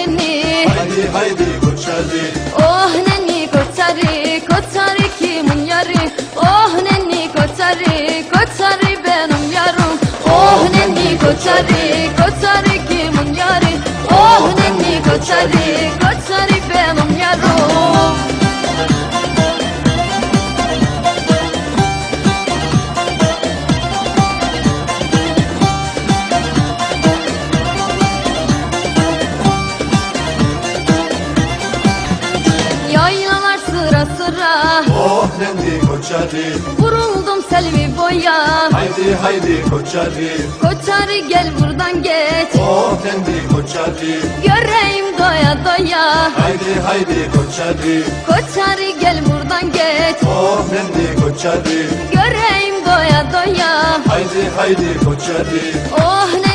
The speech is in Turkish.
beni Haydi haydi koçarı Oh neni koçarı koçarı kimin yarı? Oh neni koçarı koçarı benim yarım. Oh, oh neni koçarı Oh nendi koçarı. Vuruldum selvi boya. Haydi haydi koçarı. Koçarı gel buradan geç. Oh nendi koçarı. Göreyim doya doya. Haydi haydi koçarı. Koçarı gel buradan geç. Oh nendi koçarı. Göreyim doya doya. Haydi haydi koçarı. Oh koçarı